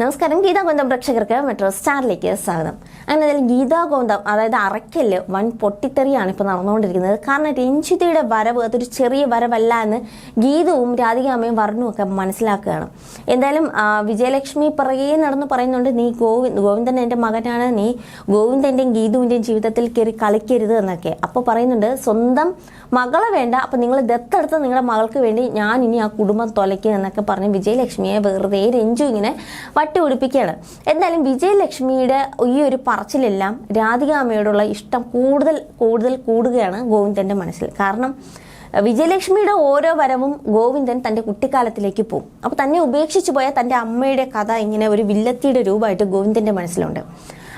നമസ്കാരം ഗീതാ ഗോവിന്ദം പ്രേക്ഷകർക്ക് മെട്രോ സ്റ്റാറിലേക്ക് സ്വാഗതം. അങ്ങനെ അതിൽ ഗീതാ ഗോവിന്ദം അതായത് അറയ്ക്കൽ വൻ പൊട്ടിത്തെറിയാണ് ഇപ്പോൾ നടന്നുകൊണ്ടിരിക്കുന്നത്. കാരണം രഞ്ജിതയുടെ വരവ് അതൊരു ചെറിയ വരവല്ല എന്ന് ഗീതവും രാധികാമ്മയും വർണും ഒക്കെ മനസ്സിലാക്കുകയാണ്. എന്തായാലും വിജയലക്ഷ്മി പിറകെ നടന്ന് പറയുന്നുണ്ട് നീ ഗോവിന്ദ് ഗോവിന്ദൻ എന്റെ മകനാണ് നീ ഗോവിന്ദന്റെയും ഗീതുവിന്റെയും ജീവിതത്തിൽ കയറി കളിക്കരുത് എന്നൊക്കെ അപ്പോൾ പറയുന്നുണ്ട് സ്വന്തം മകളെ വേണ്ട അപ്പം നിങ്ങൾ ദത്തെടുത്ത് നിങ്ങളുടെ മകൾക്ക് വേണ്ടി ഞാൻ ഇനി ആ കുടുംബം തൊലയ്ക്കും എന്നൊക്കെ പറഞ്ഞ് വിജയലക്ഷ്മിയെ വെറുതെ രഞ്ജു ഇങ്ങനെ വട്ടി ഒടിപ്പിക്കുകയാണ് എന്തായാലും വിജയലക്ഷ്മിയുടെ ഈ ഒരു പറച്ചിലെല്ലാം രാധികാമ്മയോടുള്ള ഇഷ്ടം കൂടുതൽ കൂടുതൽ കൂടുകയാണ് ഗോവിന്ദന്റെ മനസ്സിൽ. കാരണം വിജയലക്ഷ്മിയുടെ ഓരോ വരവും ഗോവിന്ദൻ തന്റെ കുട്ടിക്കാലത്തിലേക്ക് പോകും അപ്പോൾ തന്നെ ഉപേക്ഷിച്ചു പോയ തന്റെ അമ്മയുടെ കഥ ഇങ്ങനെ ഒരു വില്ലത്തിയുടെ രൂപമായിട്ട് ഗോവിന്ദന്റെ മനസ്സിലുണ്ട്.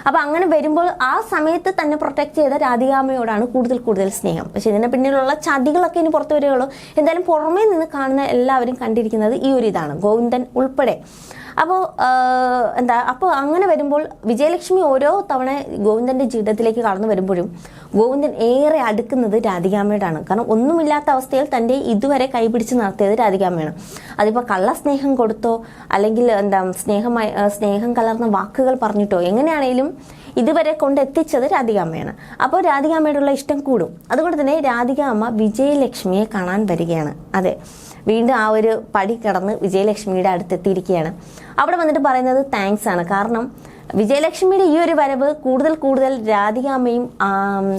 അപ്പോൾ അങ്ങനെ വരുമ്പോൾ ആ സമയത്ത് തന്നെ പ്രൊട്ടക്ട് ചെയ്ത രാധികാമ്മയോടാണ് കൂടുതൽ കൂടുതൽ സ്നേഹം. പക്ഷേ ഇതിന് പിന്നിലുള്ള ചതികളൊക്കെ ഇനി പുറത്തു വരികയുള്ളൂ. എന്തായാലും പുറമേ നിന്ന് കാണുന്ന എല്ലാവരും കണ്ടിരിക്കുന്നത് ഈ ഒരു ഇതാണ്. ഗോവിന്ദൻ ഉൾപ്പെടെ അപ്പോൾ എന്താ അപ്പോൾ അങ്ങനെ വരുമ്പോൾ വിജയലക്ഷ്മി ഓരോ തവണ ഗോവിന്ദന്റെ ജീവിതത്തിലേക്ക് കടന്നു വരുമ്പോഴും ഗോവിന്ദൻ ഏറെ അടുക്കുന്നത് രാധികാമ്മയോടാണ്. കാരണം ഒന്നുമില്ലാത്ത അവസ്ഥയിൽ തന്റെ ഇതുവരെ കൈപിടിച്ച് നടത്തിയത് രാധികാമ്മയാണ്. അതിപ്പോൾ കള്ള സ്നേഹം കൊടുത്തോ അല്ലെങ്കിൽ എന്താ സ്നേഹമായി സ്നേഹം കലർന്ന വാക്കുകൾ പറഞ്ഞിട്ടോ എങ്ങനെയാണേലും ഇതുവരെ കൊണ്ടെത്തിച്ചത് രാധികാമ്മയാണ്. അപ്പോൾ രാധികാമ്മയോടുള്ള ഇഷ്ടം കൂടും. അതുകൊണ്ട് തന്നെ രാധിക അമ്മ വിജയലക്ഷ്മിയെ കാണാൻ വരികയാണ്. അതെ. വീണ്ടും ആ ഒരു പടി കടന്ന് വിജയലക്ഷ്മിയുടെ അടുത്തെത്തിയിരിക്കുകയാണ്. അവിടെ വന്നിട്ട് പറയുന്നത് താങ്ക്സ് ആണ്. കാരണം വിജയലക്ഷ്മിയുടെ ഈ ഒരു വരവ് കൂടുതൽ കൂടുതൽ രാധികാമ്മയും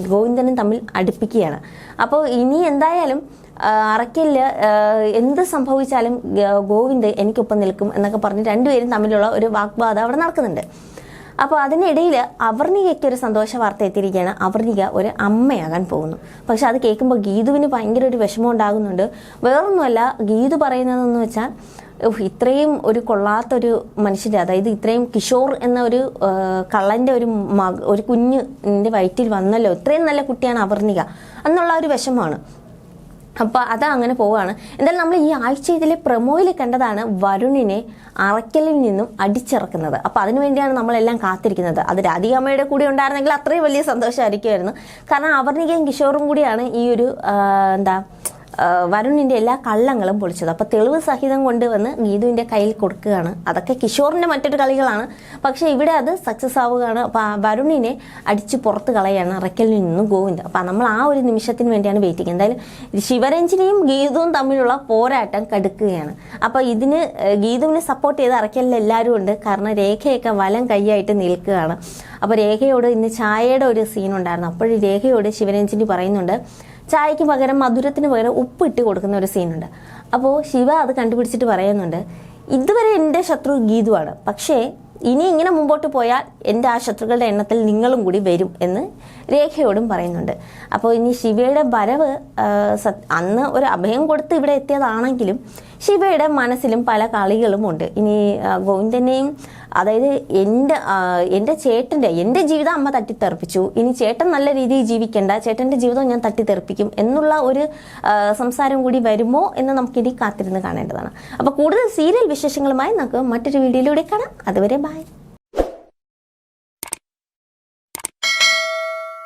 ഗോവിന്ദനും തമ്മിൽ അടുപ്പിക്കുകയാണ്. അപ്പോൾ ഇനി എന്തായാലും ആ, എന്ത് സംഭവിച്ചാലും ഗോവിന്ദ് എനിക്കൊപ്പം നിൽക്കും എന്നൊക്കെ പറഞ്ഞ് രണ്ടുപേരും തമ്മിലുള്ള ഒരു വാഗ്വാദം അവിടെ നടക്കുന്നുണ്ട്. അപ്പോൾ അതിനിടയിൽ അവർണികയ്ക്ക് ഒരു സന്തോഷ വാർത്ത എത്തിയിരിക്കുകയാണ്. അവർണിക ഒരു അമ്മയാകാൻ പോകുന്നു. പക്ഷെ അത് കേൾക്കുമ്പോൾ ഗീതുവിന് ഭയങ്കര ഒരു വിഷമം ഉണ്ടാകുന്നുണ്ട് വേറൊന്നുമല്ല ഗീതു പറയുന്നതെന്ന് വെച്ചാൽ ഇത്രയും ഒരു കൊള്ളാത്തൊരു മനുഷ്യന്റെ അതായത് ഇത്രയും കിഷോർ എന്ന ഒരു കള്ളന്റെ ഒരു മക ഒരു കുഞ്ഞിന്റെ വയറ്റിൽ വന്നല്ലോ. ഇത്രയും നല്ല കുട്ടിയാണ് അവർണിക. എന്നുള്ള ഒരു വിഷമമാണ്. അപ്പോൾ അത് അങ്ങനെ പോവുകയാണ് എന്തായാലും നമ്മൾ ഈ ആഴ്ച ഇതിലെ പ്രൊമോയിൽ കണ്ടതാണ് വരുണിനെ അറയ്ക്കലിൽ നിന്നും അടിച്ചിറക്കുന്നത്. അപ്പോൾ അതിനുവേണ്ടിയാണ് നമ്മളെല്ലാം കാത്തിരിക്കുന്നത്. അത് രാധികാമ്മയുടെ കൂടെ ഉണ്ടായിരുന്നെങ്കിൽ അത്രയും വലിയ സന്തോഷമായിരിക്കുമായിരുന്നു. കാരണം അവർണികയും കിഷോറും കൂടിയാണ് ഈ ഒരു എന്താ ആ, വരുണിന്റെ എല്ലാ കള്ളങ്ങളും പൊളിച്ചത്. അപ്പോൾ തെളിവ് സഹിതം കൊണ്ടുവന്ന് ഗീതുവിന്റെ കയ്യിൽ കൊടുക്കുകയാണ്. അതൊക്കെ കിഷോറിന്റെ മറ്റൊരു കളികളാണ്. പക്ഷേ ഇവിടെ അത് സക്സസ് ആവുകയാണ്. അപ്പോൾ വരുണിനെ അടിച്ച് പുറത്ത് കളയാണ് റക്കലിൽ നിന്നും ഗോവിന്ദ്. അപ്പോൾ നമ്മൾ ആ ഒരു നിമിഷത്തിന് വേണ്ടിയാണ് വെയിറ്റിംഗ് എന്തായാലും ശിവരഞ്ജനിയും ഗീതുവും തമ്മിലുള്ള പോരാട്ടം കടുക്കുകയാണ്. അപ്പോൾ ഇതിന് ഗീതുവിനെ സപ്പോർട്ട് ചെയ്ത് അറക്കലിൽ എല്ലാവരും ഉണ്ട്. കാരണം രേഖയൊക്കെ വലം കൈയായിട്ട് നിൽക്കുകയാണ്. അപ്പോൾ രേഖയോട് ഇന്ന് ചായയുടെ ഒരു സീൻ ഉണ്ടായിരുന്നു. അപ്പോൾ രേഖയോട് ശിവരഞ്ജനി പറയുന്നുണ്ട് ചായക്ക് പകരം മധുരത്തിന് പകരം ഉപ്പ് ഇട്ട് കൊടുക്കുന്ന ഒരു സീനുണ്ട് അപ്പോൾ ശിവ അത് കണ്ടുപിടിച്ചിട്ട് പറയുന്നുണ്ട് ഇതുവരെ എന്റെ ശത്രു ഗീതുവാണ്. പക്ഷേ ഇനി ഇങ്ങനെ മുമ്പോട്ട് പോയാൽ എന്റെ ആ ശത്രുക്കളുടെ എണ്ണത്തിൽ നിങ്ങളും കൂടി വരും എന്ന് രേഖയോടും പറയുന്നുണ്ട്. അപ്പോൾ ഇനി ശിവയുടെ വരവ് അന്ന് ഒരു അഭയം കൊടുത്ത് ഇവിടെ എത്തിയതാണെങ്കിലും ശിവയുടെ മനസ്സിലും പല കളികളും ഉണ്ട്. ഇനി ഗോവിന്ദനെയും അതായത് എന്റെ എന്റെ ചേട്ടന്റെ എന്റെ ജീവിതം അമ്മ തട്ടിത്തെറിപ്പിച്ചു. ഇനി ചേട്ടൻ നല്ല രീതിയിൽ ജീവിക്കേണ്ട ചേട്ടന്റെ ജീവിതം ഞാൻ തട്ടിത്തെറിപ്പിക്കും എന്നുള്ള ഒരു സംസാരം കൂടി വരുമോ എന്ന് നമുക്കിനി കാത്തിരുന്ന് കാണേണ്ടതാണ്. അപ്പോൾ കൂടുതൽ സീരിയൽ വിശേഷങ്ങളുമായി നമുക്ക് മറ്റൊരു വീഡിയോയിലൂടെ കാണാം. അതുവരെ ബൈ